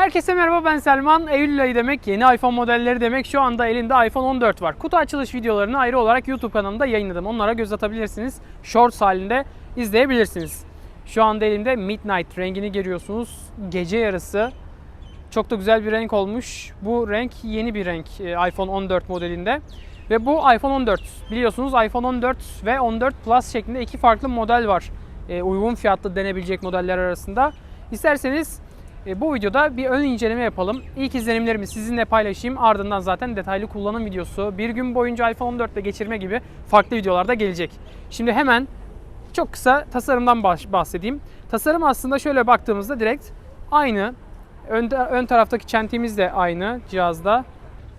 Herkese merhaba ben Selman. Eylül ayı demek, yeni iPhone modelleri demek. Şu anda elimde iPhone 14 var. Kutu açılış videolarını ayrı olarak YouTube kanalımda yayınladım. Onlara göz atabilirsiniz. Shorts halinde izleyebilirsiniz. Şu anda elimde Midnight rengini görüyorsunuz. Gece yarısı. Çok da güzel bir renk olmuş. Bu renk yeni bir renk e, iPhone 14 modelinde. Ve bu iPhone 14. Biliyorsunuz iPhone 14 ve 14 Plus şeklinde iki farklı model var. E, uygun fiyatlı denebilecek modeller arasında. İsterseniz bu videoda bir ön inceleme yapalım. İlk izlenimlerimi sizinle paylaşayım. Ardından zaten detaylı kullanım videosu, bir gün boyunca iPhone 14 ile geçirme gibi farklı videolarda gelecek. Şimdi hemen çok kısa tasarımdan bahsedeyim. Tasarım aslında şöyle baktığımızda direkt aynı. Ön, ön taraftaki çentiğimiz de aynı cihazda.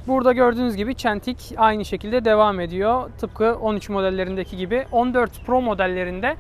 Burada gördüğünüz gibi çentik aynı şekilde devam ediyor. Tıpkı 13 modellerindeki gibi. 14 Pro modellerinde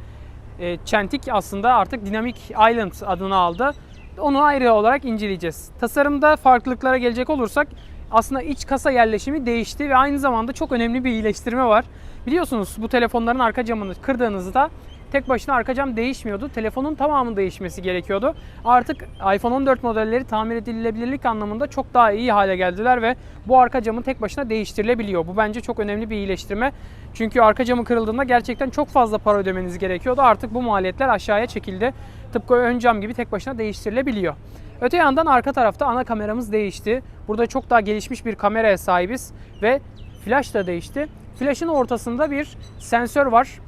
e, çentik aslında artık Dynamic Island adını aldı. Onu ayrı olarak inceleyeceğiz. Tasarımda farklılıklara gelecek olursak aslında iç kasa yerleşimi değişti ve aynı zamanda çok önemli bir iyileştirme var. Biliyorsunuz bu telefonların arka camını kırdığınızda tek başına arka cam değişmiyordu. Telefonun tamamı değişmesi gerekiyordu. Artık iPhone 14 modelleri tamir edilebilirlik anlamında çok daha iyi hale geldiler ve bu arka camı tek başına değiştirilebiliyor. Bu bence çok önemli bir iyileştirme. Çünkü arka camı kırıldığında gerçekten çok fazla para ödemeniz gerekiyordu. Artık bu maliyetler aşağıya çekildi. Tıpkı ön cam gibi tek başına değiştirilebiliyor. Öte yandan arka tarafta ana kameramız değişti. Burada çok daha gelişmiş bir kameraya sahibiz ve flash da değişti. Flash'ın ortasında bir sensör var.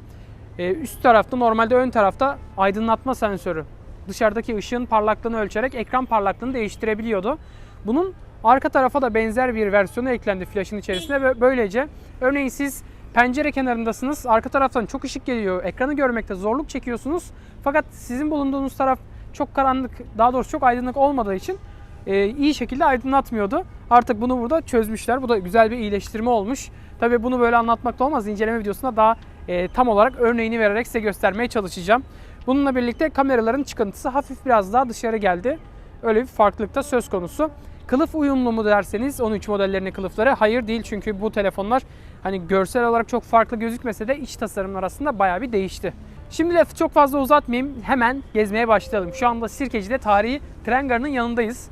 Ee, üst tarafta normalde ön tarafta aydınlatma sensörü. Dışarıdaki ışığın parlaklığını ölçerek ekran parlaklığını değiştirebiliyordu. Bunun arka tarafa da benzer bir versiyonu eklendi flash'ın içerisine ve böylece örneğin siz pencere kenarındasınız. Arka taraftan çok ışık geliyor. Ekranı görmekte zorluk çekiyorsunuz. Fakat sizin bulunduğunuz taraf çok karanlık, daha doğrusu çok aydınlık olmadığı için e, iyi şekilde aydınlatmıyordu. Artık bunu burada çözmüşler. Bu da güzel bir iyileştirme olmuş. Tabii bunu böyle anlatmak da olmaz. İnceleme videosunda daha e, tam olarak örneğini vererek size göstermeye çalışacağım. Bununla birlikte kameraların çıkıntısı hafif biraz daha dışarı geldi. Öyle bir farklılık da söz konusu. Kılıf uyumlu mu derseniz 13 modellerinin kılıfları hayır değil çünkü bu telefonlar hani görsel olarak çok farklı gözükmese de iç tasarım arasında bayağı bir değişti. Şimdi lafı çok fazla uzatmayayım hemen gezmeye başlayalım. Şu anda Sirkeci'de tarihi tren garının yanındayız.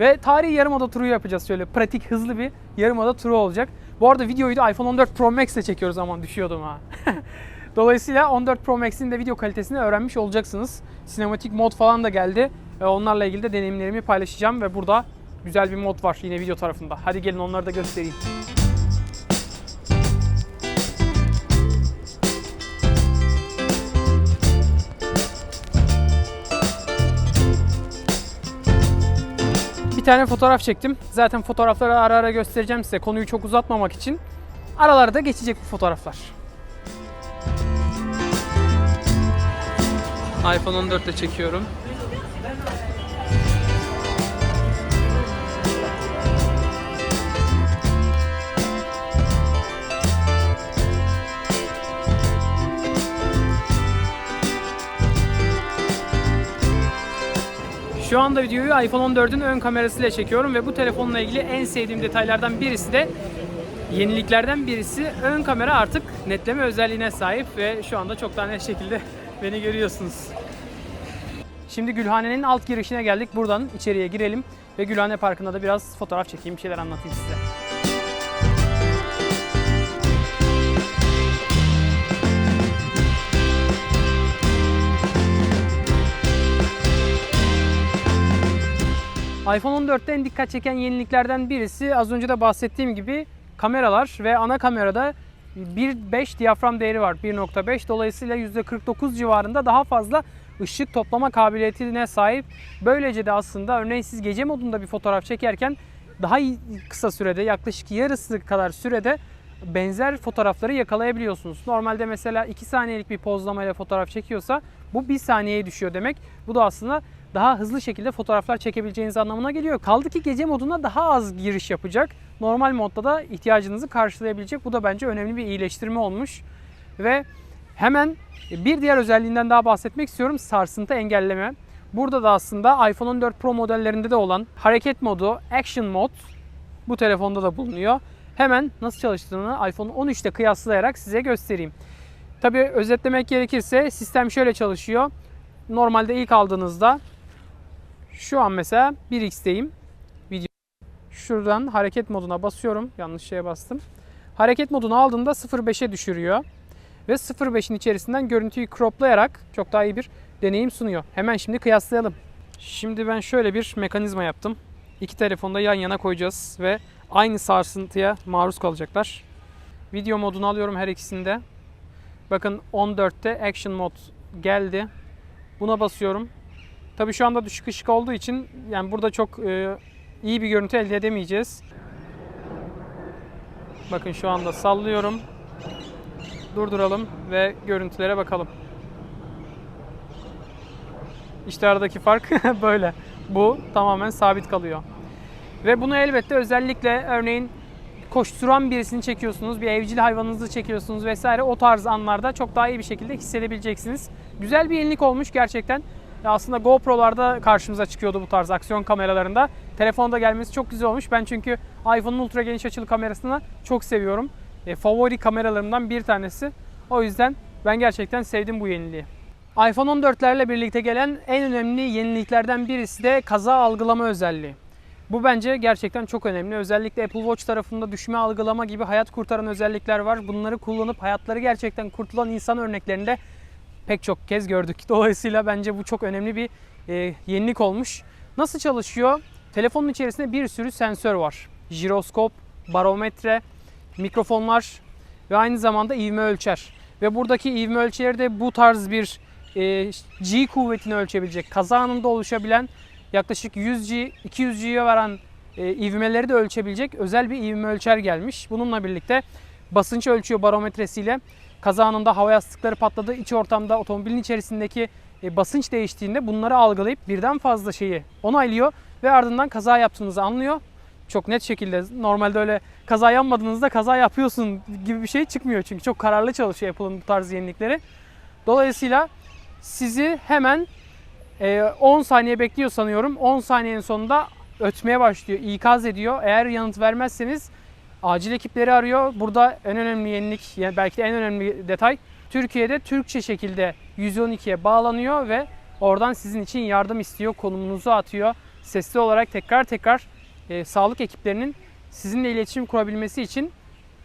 Ve tarihi yarımada turu yapacağız şöyle pratik hızlı bir yarımada turu olacak. Bu arada videoyu da iPhone 14 Pro Max ile çekiyoruz aman düşüyordum ha. Dolayısıyla 14 Pro Max'in de video kalitesini öğrenmiş olacaksınız. Sinematik mod falan da geldi. Onlarla ilgili de deneyimlerimi paylaşacağım ve burada güzel bir mod var yine video tarafında. Hadi gelin onları da göstereyim. Bir tane fotoğraf çektim. Zaten fotoğrafları ara ara göstereceğim size konuyu çok uzatmamak için. Aralarda geçecek bu fotoğraflar. iPhone 14 ile çekiyorum. Şu anda videoyu iPhone 14'ün ön kamerasıyla çekiyorum ve bu telefonla ilgili en sevdiğim detaylardan birisi de yeniliklerden birisi ön kamera artık netleme özelliğine sahip ve şu anda çok daha net şekilde beni görüyorsunuz. Şimdi Gülhane'nin alt girişine geldik. Buradan içeriye girelim ve Gülhane Parkı'nda da biraz fotoğraf çekeyim, bir şeyler anlatayım size. iPhone 14'te en dikkat çeken yeniliklerden birisi az önce de bahsettiğim gibi kameralar ve ana kamerada 1.5 diyafram değeri var 1.5 dolayısıyla %49 civarında daha fazla ışık toplama kabiliyetine sahip. Böylece de aslında örneğin siz gece modunda bir fotoğraf çekerken daha kısa sürede yaklaşık yarısı kadar sürede benzer fotoğrafları yakalayabiliyorsunuz. Normalde mesela 2 saniyelik bir pozlamayla fotoğraf çekiyorsa bu 1 saniyeye düşüyor demek. Bu da aslında daha hızlı şekilde fotoğraflar çekebileceğiniz anlamına geliyor. Kaldı ki gece moduna daha az giriş yapacak. Normal modda da ihtiyacınızı karşılayabilecek. Bu da bence önemli bir iyileştirme olmuş. Ve hemen bir diğer özelliğinden daha bahsetmek istiyorum. Sarsıntı engelleme. Burada da aslında iPhone 14 Pro modellerinde de olan hareket modu, action mod bu telefonda da bulunuyor. Hemen nasıl çalıştığını iPhone 13'te kıyaslayarak size göstereyim. Tabi özetlemek gerekirse sistem şöyle çalışıyor. Normalde ilk aldığınızda Şu an mesela 1x'teyim. Video. Şuradan hareket moduna basıyorum. Yanlış şeye bastım. Hareket modunu aldığımda 0.5'e düşürüyor. Ve 0.5'in içerisinden görüntüyü croplayarak çok daha iyi bir deneyim sunuyor. Hemen şimdi kıyaslayalım. Şimdi ben şöyle bir mekanizma yaptım. İki telefonu da yan yana koyacağız ve aynı sarsıntıya maruz kalacaklar. Video modunu alıyorum her ikisinde. Bakın 14'te Action Mod geldi. Buna basıyorum. Tabi şu anda düşük ışık olduğu için yani burada çok e, iyi bir görüntü elde edemeyeceğiz. Bakın şu anda sallıyorum. Durduralım ve görüntülere bakalım. İşte aradaki fark böyle. Bu tamamen sabit kalıyor. Ve bunu elbette özellikle örneğin koşturan birisini çekiyorsunuz, bir evcil hayvanınızı çekiyorsunuz vesaire o tarz anlarda çok daha iyi bir şekilde hissedebileceksiniz. Güzel bir yenilik olmuş gerçekten. Aslında GoPro'larda karşımıza çıkıyordu bu tarz aksiyon kameralarında. Telefonda gelmesi çok güzel olmuş. Ben çünkü iPhone'un ultra geniş açılı kamerasını çok seviyorum. E, favori kameralarımdan bir tanesi. O yüzden ben gerçekten sevdim bu yeniliği. iPhone 14'lerle birlikte gelen en önemli yeniliklerden birisi de kaza algılama özelliği. Bu bence gerçekten çok önemli. Özellikle Apple Watch tarafında düşme algılama gibi hayat kurtaran özellikler var. Bunları kullanıp hayatları gerçekten kurtulan insan örneklerinde pek çok kez gördük. Dolayısıyla bence bu çok önemli bir e, yenilik olmuş. Nasıl çalışıyor? Telefonun içerisinde bir sürü sensör var. Jiroskop, barometre, mikrofonlar ve aynı zamanda ivme ölçer. Ve buradaki ivme ölçeri de bu tarz bir e, G kuvvetini ölçebilecek. Kaza anında oluşabilen yaklaşık 100 G, 200 G'ye varan e, ivmeleri de ölçebilecek özel bir ivme ölçer gelmiş. Bununla birlikte basınç ölçüyor barometresiyle. Kaza anında hava yastıkları patladı. iç ortamda otomobilin içerisindeki e, basınç değiştiğinde bunları algılayıp birden fazla şeyi onaylıyor ve ardından kaza yaptığınızı anlıyor. Çok net şekilde normalde öyle kaza yapmadığınızda kaza yapıyorsun gibi bir şey çıkmıyor çünkü çok kararlı çalışıyor Apple'ın bu tarz yenilikleri. Dolayısıyla sizi hemen e, 10 saniye bekliyor sanıyorum. 10 saniyenin sonunda ötmeye başlıyor, ikaz ediyor. Eğer yanıt vermezseniz acil ekipleri arıyor. Burada en önemli yenilik, yani belki de en önemli detay Türkiye'de Türkçe şekilde 112'ye bağlanıyor ve oradan sizin için yardım istiyor, konumunuzu atıyor. Sesli olarak tekrar tekrar e, sağlık ekiplerinin sizinle iletişim kurabilmesi için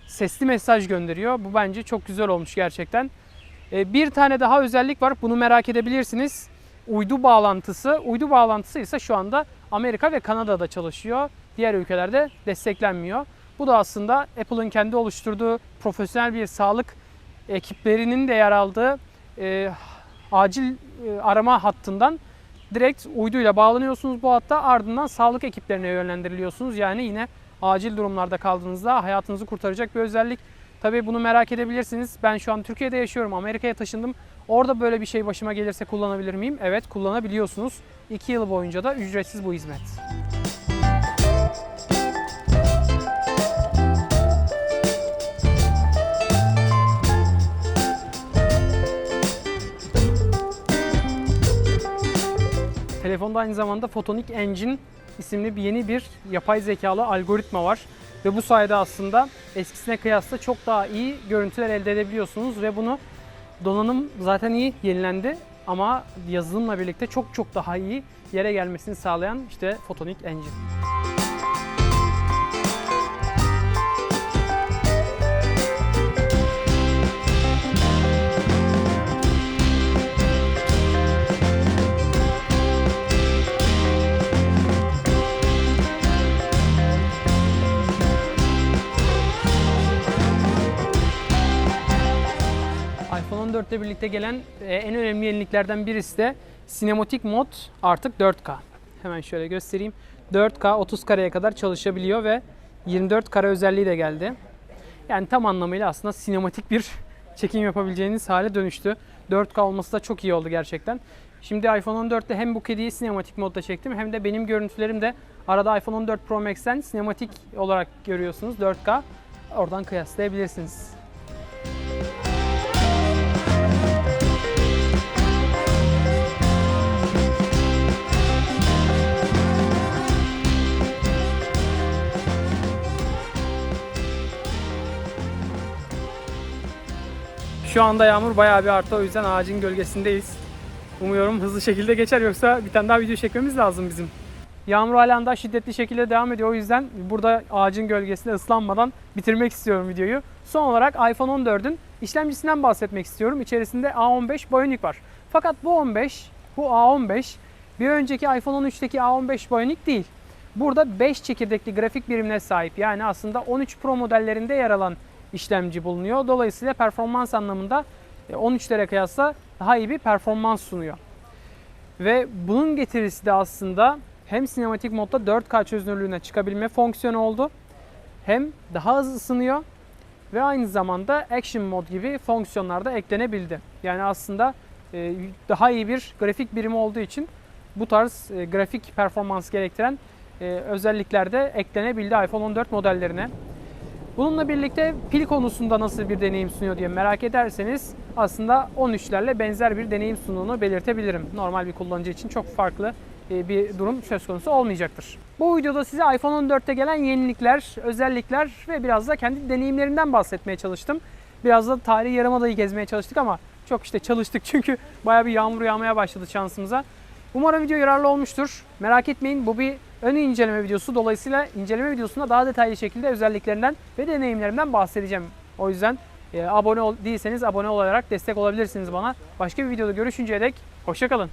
sesli mesaj gönderiyor. Bu bence çok güzel olmuş gerçekten. E, bir tane daha özellik var. Bunu merak edebilirsiniz. Uydu bağlantısı. Uydu bağlantısı ise şu anda Amerika ve Kanada'da çalışıyor. Diğer ülkelerde desteklenmiyor. Bu da aslında Apple'ın kendi oluşturduğu profesyonel bir sağlık ekiplerinin de yer aldığı e, acil e, arama hattından direkt uyduyla bağlanıyorsunuz bu hatta ardından sağlık ekiplerine yönlendiriliyorsunuz. Yani yine acil durumlarda kaldığınızda hayatınızı kurtaracak bir özellik. Tabii bunu merak edebilirsiniz. Ben şu an Türkiye'de yaşıyorum. Amerika'ya taşındım. Orada böyle bir şey başıma gelirse kullanabilir miyim? Evet kullanabiliyorsunuz. 2 yıl boyunca da ücretsiz bu hizmet. Telefonda aynı zamanda Photonic Engine isimli bir yeni bir yapay zekalı algoritma var. Ve bu sayede aslında eskisine kıyasla çok daha iyi görüntüler elde edebiliyorsunuz ve bunu donanım zaten iyi yenilendi ama yazılımla birlikte çok çok daha iyi yere gelmesini sağlayan işte Photonic Engine. İle birlikte gelen e, en önemli yeniliklerden birisi de sinematik mod artık 4K. Hemen şöyle göstereyim. 4K 30 kareye kadar çalışabiliyor ve 24 kare özelliği de geldi. Yani tam anlamıyla aslında sinematik bir çekim yapabileceğiniz hale dönüştü. 4K olması da çok iyi oldu gerçekten. Şimdi iPhone 14'te hem bu kediyi sinematik modda çektim hem de benim görüntülerim de arada iPhone 14 Pro Max'ten sinematik olarak görüyorsunuz 4K. Oradan kıyaslayabilirsiniz. Şu anda yağmur bayağı bir arttı o yüzden ağacın gölgesindeyiz. Umuyorum hızlı şekilde geçer yoksa bir tane daha video çekmemiz lazım bizim. Yağmur halen daha şiddetli şekilde devam ediyor. O yüzden burada ağacın gölgesinde ıslanmadan bitirmek istiyorum videoyu. Son olarak iPhone 14'ün işlemcisinden bahsetmek istiyorum. İçerisinde A15 Bionic var. Fakat bu 15, bu A15 bir önceki iPhone 13'teki A15 Bionic değil. Burada 5 çekirdekli grafik birimine sahip. Yani aslında 13 Pro modellerinde yer alan işlemci bulunuyor. Dolayısıyla performans anlamında e, 13'lere kıyasla daha iyi bir performans sunuyor. Ve bunun getirisi de aslında hem sinematik modda 4K çözünürlüğüne çıkabilme fonksiyonu oldu. Hem daha hızlı ısınıyor ve aynı zamanda Action Mod gibi fonksiyonlar da eklenebildi. Yani aslında e, daha iyi bir grafik birimi olduğu için bu tarz e, grafik performans gerektiren e, özellikler de eklenebildi iPhone 14 modellerine. Bununla birlikte pil konusunda nasıl bir deneyim sunuyor diye merak ederseniz aslında 13'lerle benzer bir deneyim sunduğunu belirtebilirim. Normal bir kullanıcı için çok farklı e, bir durum söz konusu olmayacaktır. Bu videoda size iPhone 14'te gelen yenilikler, özellikler ve biraz da kendi deneyimlerimden bahsetmeye çalıştım. Biraz da tarihi yarımadayı gezmeye çalıştık ama çok işte çalıştık çünkü bayağı bir yağmur yağmaya başladı şansımıza. Umarım video yararlı olmuştur. Merak etmeyin bu bir ön inceleme videosu. Dolayısıyla inceleme videosunda daha detaylı şekilde özelliklerinden ve deneyimlerimden bahsedeceğim. O yüzden e, abone ol, değilseniz abone olarak destek olabilirsiniz bana. Başka bir videoda görüşünceye dek hoşçakalın.